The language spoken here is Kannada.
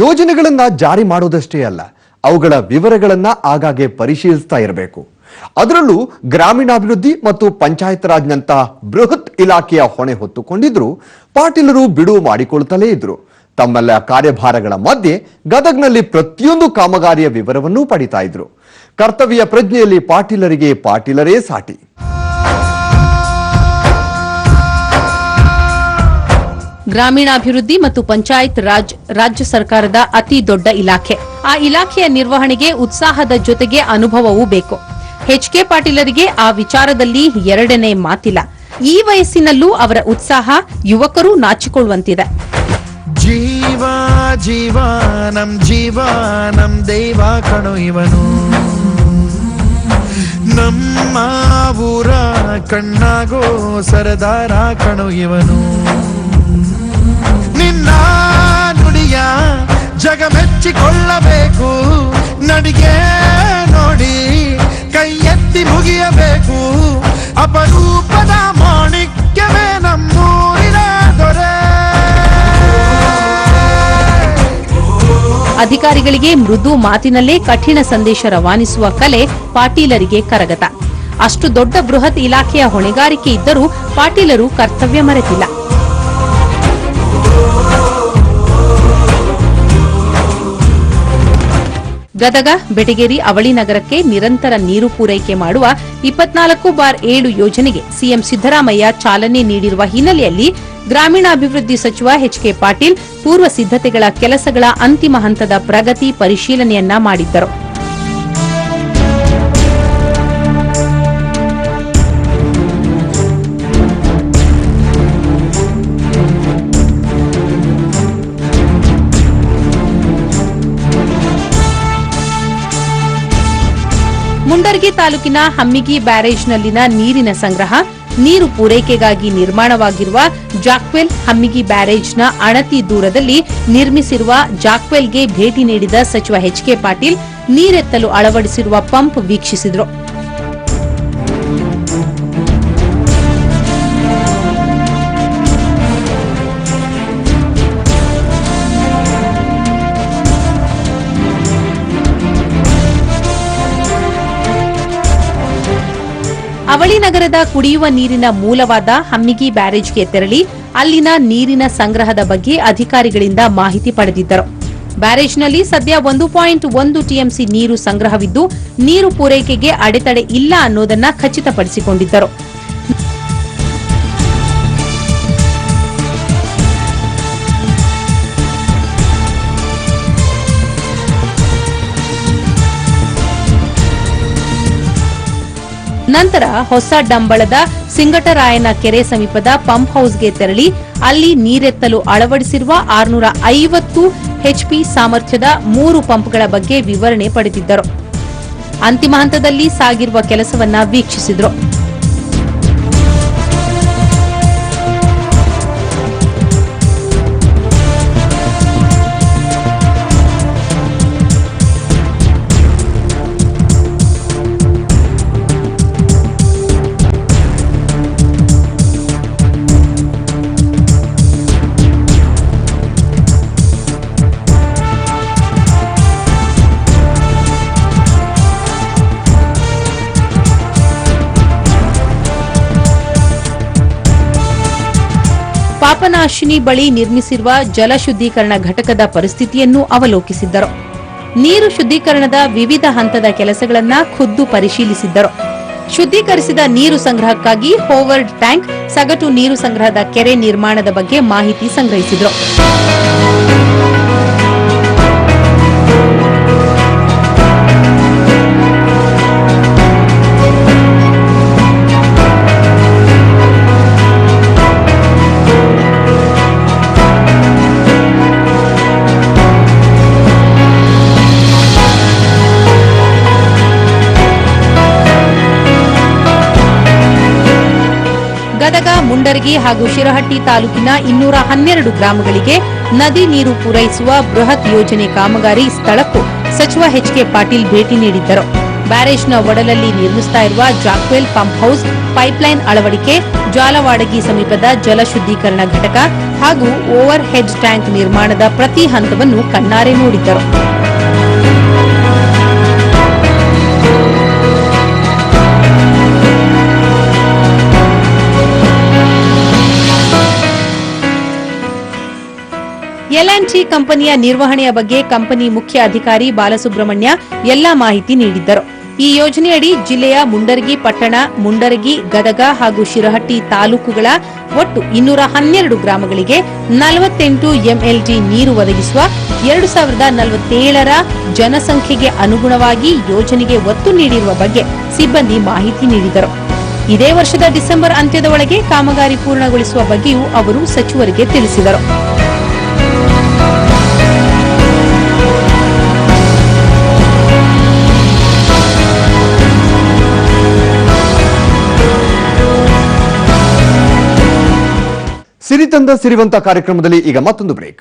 ಯೋಜನೆಗಳನ್ನ ಜಾರಿ ಮಾಡೋದಷ್ಟೇ ಅಲ್ಲ, ಅವುಗಳ ವಿವರಗಳನ್ನ ಆಗಾಗ್ಗೆ ಪರಿಶೀಲಿಸ್ತಾ ಇರಬೇಕು. ಅದರಲ್ಲೂ ಗ್ರಾಮೀಣಾಭಿವೃದ್ಧಿ ಮತ್ತು ಪಂಚಾಯತ್ ರಾಜ್ನಂತ ಬೃಹತ್ ಇಲಾಖೆಯ ಹೊಣೆ ಹೊತ್ತುಕೊಂಡಿದ್ರು, ಪಾಟೀಲರು ಬಿಡುವು ಮಾಡಿಕೊಳ್ತಲೇ ಇದ್ರು. ತಮ್ಮೆಲ್ಲ ಕಾರ್ಯಭಾರಗಳ ಮಧ್ಯೆ ಗದಗ್ನಲ್ಲಿ ಪ್ರತಿಯೊಂದು ಕಾಮಗಾರಿಯ ವಿವರವನ್ನೂ ಪಡಿತಾ ಇದ್ರು. ಕರ್ತವ್ಯ ಪ್ರಜ್ಞೆಯಲ್ಲಿ ಪಾಟೀಲರಿಗೆ ಪಾಟೀಲರೇ ಸಾಟಿ. ಗ್ರಾಮೀಣಾಭಿವೃದ್ಧಿ ಮತ್ತು ಪಂಚಾಯತ್ ರಾಜ್ ರಾಜ್ಯ ಸರ್ಕಾರದ ಅತಿ ದೊಡ್ಡ ಇಲಾಖೆ. ಆ ಇಲಾಖೆಯ ನಿರ್ವಹಣೆಗೆ ಉತ್ಸಾಹದ ಜೊತೆಗೆ ಅನುಭವವೂ ಬೇಕು. ಎಚ್ಕೆ ಪಾಟೀಲರಿಗೆ ಆ ವಿಚಾರದಲ್ಲಿ ಎರಡನೇ ಮಾತಿಲ್ಲ. ಈ ವಯಸ್ಸಿನಲ್ಲೂ ಅವರ ಉತ್ಸಾಹ ಯುವಕರು ನಾಚಿಕೊಳ್ಳುವಂತಿದೆ. ಜೀವ ಜೀವ, ನಮ್ ಜೀವ, ನಮ್ ದೈವ ಕಣು ಇವನು. ನಮ್ಮ ಊರ ಕಣ್ಣಾಗೋ ಸರದಾರ ಕಣು ಇವನು. ನಿನ್ನ ನುಡಿಯ ಜಗ ಮೆಚ್ಚಿಕೊಳ್ಳಬೇಕು ನಡಿಗೆ ನೋಡಿ ಕೈ ಎತ್ತಿ ಮುಗಿಯಬೇಕು. ಅಪರೂಪದ ಮಾಣಿಕ್ಯವೇ ನಮ್ಮೂರಿನ ದೊರೆ. ಅಧಿಕಾರಿಗಳಿಗೆ ಮೃದು ಮಾತಿನಲ್ಲೇ ಕಠಿಣ ಸಂದೇಶ ರವಾನಿಸುವ ಕಲೆ ಪಾಟೀಲರಿಗೆ ಕರಗತ. ಅಷ್ಟು ದೊಡ್ಡ ಬೃಹತ್ ಇಲಾಖೆಯ ಹೊಣೆಗಾರಿಕೆ ಇದ್ದರೂ ಪಾಟೀಲರು ಕರ್ತವ್ಯ ಮರೆತಿಲ್ಲ. ಗದಗ, ಬೆಟಗೇರಿ, ಅವಳಿ ನಗರಕ್ಕೆ ನಿರಂತರ ನೀರು ಪೂರೈಕೆ ಮಾಡುವ ಇಪ್ಪತ್ನಾಲ್ಕು ಬಾರ್ ಏಳು ಯೋಜನೆಗೆ ಸಿಎಂ ಸಿದ್ದರಾಮಯ್ಯ ಚಾಲನೆ ನೀಡಿರುವ ಹಿನ್ನೆಲೆಯಲ್ಲಿ ಗ್ರಾಮೀಣಾಭಿವೃದ್ಧಿ ಸಚಿವ ಎಚ್ಕೆ ಪಾಟೀಲ್ ಪೂರ್ವ ಸಿದ್ದತೆಗಳ ಕೆಲಸಗಳ ಅಂತಿಮ ಹಂತದ ಪ್ರಗತಿ ಪರಿಶೀಲನೆಯನ್ನ ಮಾಡಿದ್ದರು. ಮುಂಡರ್ಗಿ ತಾಲೂಕಿನ ಹಮ್ಮಿಗಿ ಬ್ಯಾರೇಜ್ನಲ್ಲಿನ ನೀರಿನ ಸಂಗ್ರಹ, ನೀರು ಪೂರೈಕೆಗಾಗಿ ನಿರ್ಮಾಣವಾಗಿರುವ ಜಾಕ್ವೆಲ್ ಹಮ್ಮಿಗಿ ಬ್ಯಾರೇಜ್ನ ಅಣತಿ ದೂರದಲ್ಲಿ ನಿರ್ಮಿಸಿರುವ ಜಾಕ್ವೆಲ್ಗೆ ಭೇಟಿ ನೀಡಿದ ಸಚಿವ ಎಚ್ಕೆ ಪಾಟೀಲ್, ನೀರೆತ್ತಲು ಅಳವಡಿಸಿರುವ ಪಂಪ್ ವೀಕ್ಷಿಸಿದರು. ಅವಳಿ ನಗರದ ಕುಡಿಯುವ ನೀರಿನ ಮೂಲವಾದ ಹಮ್ಮಿಗಿ ಬ್ಯಾರೇಜ್ಗೆ ತೆರಳಿ ಅಲ್ಲಿನ ನೀರಿನ ಸಂಗ್ರಹದ ಬಗ್ಗೆ ಅಧಿಕಾರಿಗಳಿಂದ ಮಾಹಿತಿ ಪಡೆದಿದ್ದರು. ಬ್ಯಾರೇಜ್ನಲ್ಲಿ ಸದ್ಯ ಒಂದು ಪಾಯಿಂಟ್ ಒಂದು ಟಿಎಂಸಿ ನೀರು ಸಂಗ್ರಹವಿದ್ದು, ನೀರು ಪೂರೈಕೆಗೆ ಅಡೆತಡೆ ಇಲ್ಲ ಅನ್ನೋದನ್ನ ಖಚಿತಪಡಿಸಿಕೊಂಡಿದ್ದರು. ನಂತರ ಹೊಸ ಡಂಬಳದ ಸಿಂಗಟರಾಯನ ಕೆರೆ ಸಮೀಪದ ಪಂಪ್ ಹೌಸ್ಗೆ ತೆರಳಿ ಅಲ್ಲಿ ನೀರೆತ್ತಲು ಅಳವಡಿಸಿರುವ ಆರುನೂರ ಐವತ್ತು ಎಚ್ಪಿ ಸಾಮರ್ಥ್ಯದ ಮೂರು ಪಂಪ್ಗಳ ಬಗ್ಗೆ ವಿವರಣೆ ಪಡೆದಿದ್ದರು. ಅಂತಿಮ ಹಂತದಲ್ಲಿ ಸಾಗಿರುವ ಕೆಲಸವನ್ನ ವೀಕ್ಷಿಸಿದ್ರು. ಪಾಪನಾಶಿನಿ ಬಳಿ ನಿರ್ಮಿಸಿರುವ ಜಲ ಶುದ್ದೀಕರಣ ಘಟಕದ ಪರಿಸ್ಥಿತಿಯನ್ನು ಅವಲೋಕಿಸಿದ್ದರು. ನೀರು ಶುದ್ದೀಕರಣದ ವಿವಿಧ ಹಂತದ ಕೆಲಸಗಳನ್ನ ಖುದ್ದು ಪರಿಶೀಲಿಸಿದ್ದರು. ಶುದ್ದೀಕರಿಸಿದ ನೀರು ಸಂಗ್ರಹಕ್ಕಾಗಿ ಹೋವರ್ಡ್ ಟ್ಯಾಂಕ್ ಸಗಟು ನೀರು ಸಂಗ್ರಹದ ಕೆರೆ ನಿರ್ಮಾಣದ ಬಗ್ಗೆ ಮಾಹಿತಿ ಸಂಗ್ರಹಿಸಿದರು. ಮುಂಡರಗಿ ಹಾಗೂ ಶಿರಹಟ್ಟಿ ತಾಲೂಕಿನ ಇನ್ನೂರ ಹನ್ನೆರಡು ಗ್ರಾಮಗಳಿಗೆ ನದಿ ನೀರು ಪೂರೈಸುವ ಬೃಹತ್ ಯೋಜನೆ ಕಾಮಗಾರಿ ಸ್ಥಳಕ್ಕೂ ಸಚಿವ ಎಚ್ಕೆ ಪಾಟೀಲ್ ಭೇಟಿ ನೀಡಿದ್ದರು. ಬ್ಯಾರೇಜ್ನ ಒಡಲಲ್ಲಿ ನಿರ್ಮಿಸ್ತಾ ಇರುವ ಜಾಕ್ವೆಲ್ ಪಂಪ್ ಹೌಸ್, ಪೈಪ್ಲೈನ್ ಅಳವಡಿಕೆ, ಜಾಲವಾಡಗಿ ಸಮೀಪದ ಜಲ ಶುದ್ದೀಕರಣ ಘಟಕ ಹಾಗೂ ಓವರ್ ಹೆಡ್ ಟ್ಯಾಂಕ್ ನಿರ್ಮಾಣದ ಪ್ರತಿ ಹಂತವನ್ನು ಕಣ್ಣಾರೆ ನೋಡಿದ್ದರು. ಎಲ್ಎನ್ಟಿ ಕಂಪನಿಯ ನಿರ್ವಹಣೆಯ ಬಗ್ಗೆ ಕಂಪನಿ ಮುಖ್ಯ ಅಧಿಕಾರಿ ಬಾಲಸುಬ್ರಹ್ಮಣ್ಯ ಎಲ್ಲಾ ಮಾಹಿತಿ ನೀಡಿದ್ದರು. ಈ ಯೋಜನೆಯಡಿ ಜಿಲ್ಲೆಯ ಮುಂಡರಗಿ ಪಟ್ಟಣ, ಮುಂಡರಗಿ, ಗದಗ ಹಾಗೂ ಶಿರಹಟ್ಟಿ ತಾಲೂಕುಗಳ ಒಟ್ಟು ಇನ್ನೂರ ಹನ್ನೆರಡು ಗ್ರಾಮಗಳಿಗೆ ನಲವತ್ತೆಂಟು ಎಂಎಲ್ಟಿ ನೀರು ಒದಗಿಸುವ ಎರಡು ಸಾವಿರದ ನಲವತ್ತೇಳರ ಜನಸಂಖ್ಯೆಗೆ ಅನುಗುಣವಾಗಿ ಯೋಜನೆಗೆ ಒತ್ತು ನೀಡಿರುವ ಬಗ್ಗೆ ಸಿಬ್ಬಂದಿ ಮಾಹಿತಿ ನೀಡಿದರು. ಇದೇ ವರ್ಷದ ಡಿಸೆಂಬರ್ ಅಂತ್ಯದ ಒಳಗೆ ಕಾಮಗಾರಿ ಪೂರ್ಣಗೊಳಿಸುವ ಬಗ್ಗೆಯೂ ಅವರು ಸಚಿವರಿಗೆ ತಿಳಿಸಿದರು. ಸಿರಿತಂದ ಸಿರಿವಂತ ಕಾರ್ಯಕ್ರಮದಲ್ಲಿ ಈಗ ಮತ್ತೊಂದು ಬ್ರೇಕ್.